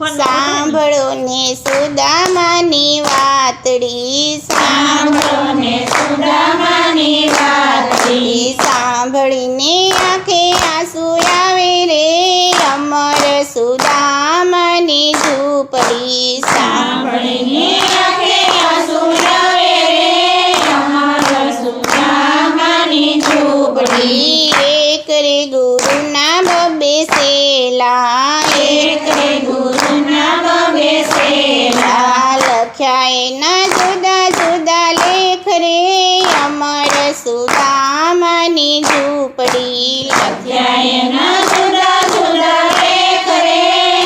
સાંભળો ને સુદામાની વાતડી, સાંભળો ને સુદામાની વાતડી, સાંભળીને આંખે આંસુ આવે રે, અમર સુદામાની ઝૂંપડી, સાંભળીને સુદામાની ઝૂંપડી. અધ્યાયના જુદા જુદા લેખ રે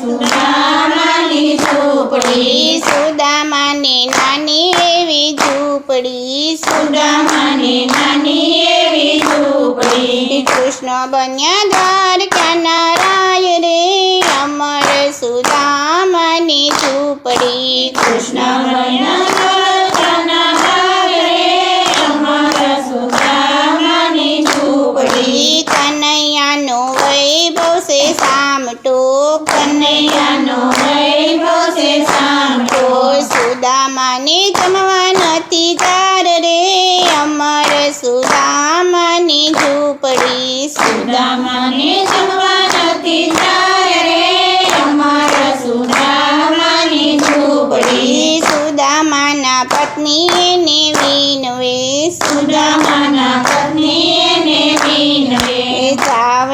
સુદામાની ઝૂંપડી. સુદામાને નાની એવી ઝૂંપડી. સુદામાની નાની એવી ઝૂંપડી. કૃષ્ણ બન્યા દ્વારકાના નારાય રે? અમર સુદામાની ઝૂંપડી. કૃષ્ણ વૈના સુદામાને જમવા નથી જાય રે. અમાર સુદામાની ઝૂંપડી. સુદામાના પત્ની ને વિનવે સુદામાના પત્ની ને વિનવે જાવનાથ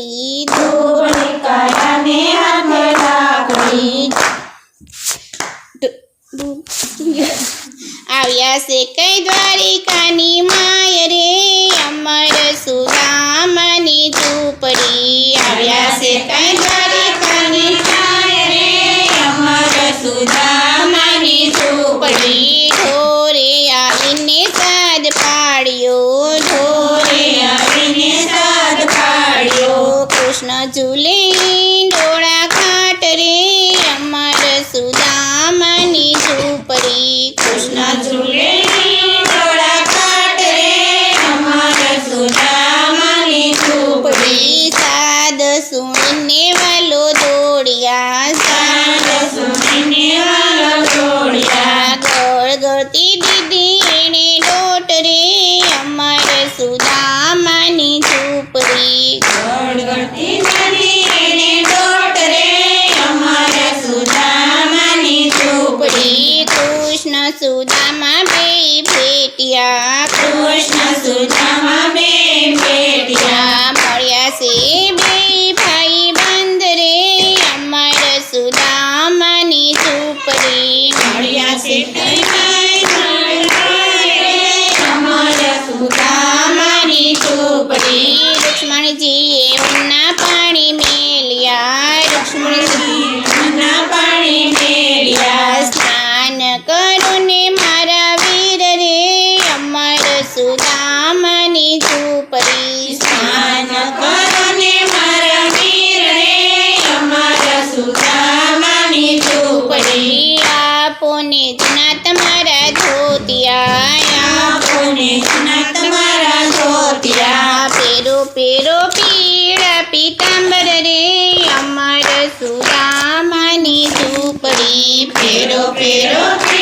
લાકડી ઝૂંપડી કાયાને હાથે લાકડી આવ્યા છે કઈ દ્વારિકાની માય રે અમર સુદામાની ઝૂંપડી આવ્યા છે કઈ સુદામની ઝૂંપડી સ્નાન કરો ને મારા વીર રે અમારા સુદામની ઝૂંપડી આપો ને જના તમારા ધોતિયા આપો ને જના તમારા ધોતિયા પેરો પેરો પીળા પીતાંબર રે અમારા સુદામની ઝૂંપડી પેરો પેરો પીળા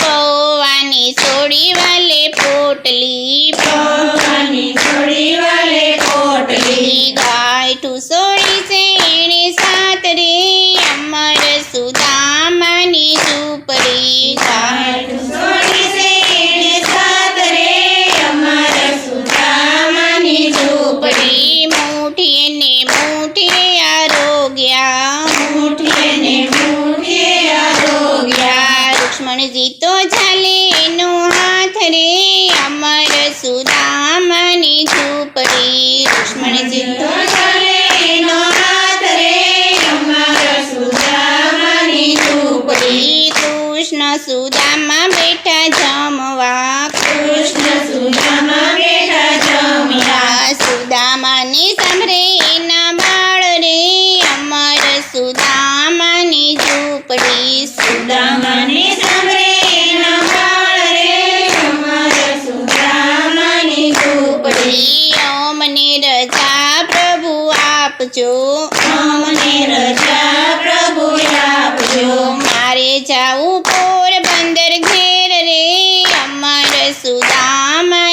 પૌવાની છોડી સુદામા બેઠા જમવા. કૃષ્ણ સુદામા બેઠા જમવા. સુદામાને સાંભળે એના બાળ રે. અમર સુદામાની ઝૂંપડી. સુદામાની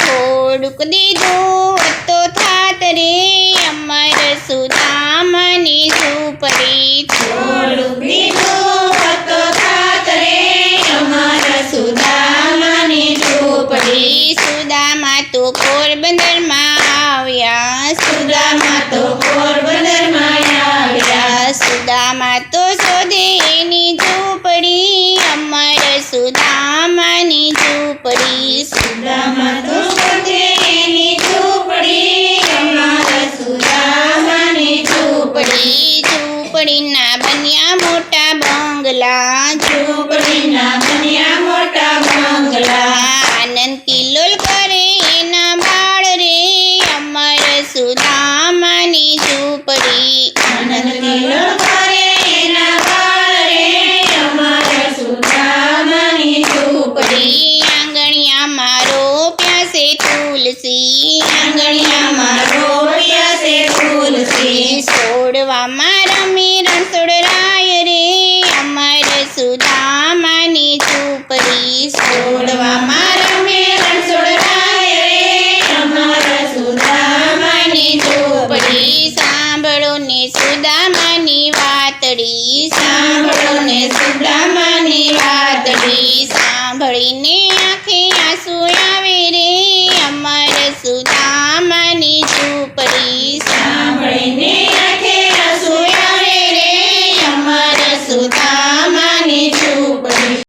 થોડુંક દીધું તો થાત રે અમર સુદામની સુપરી થોડું ready.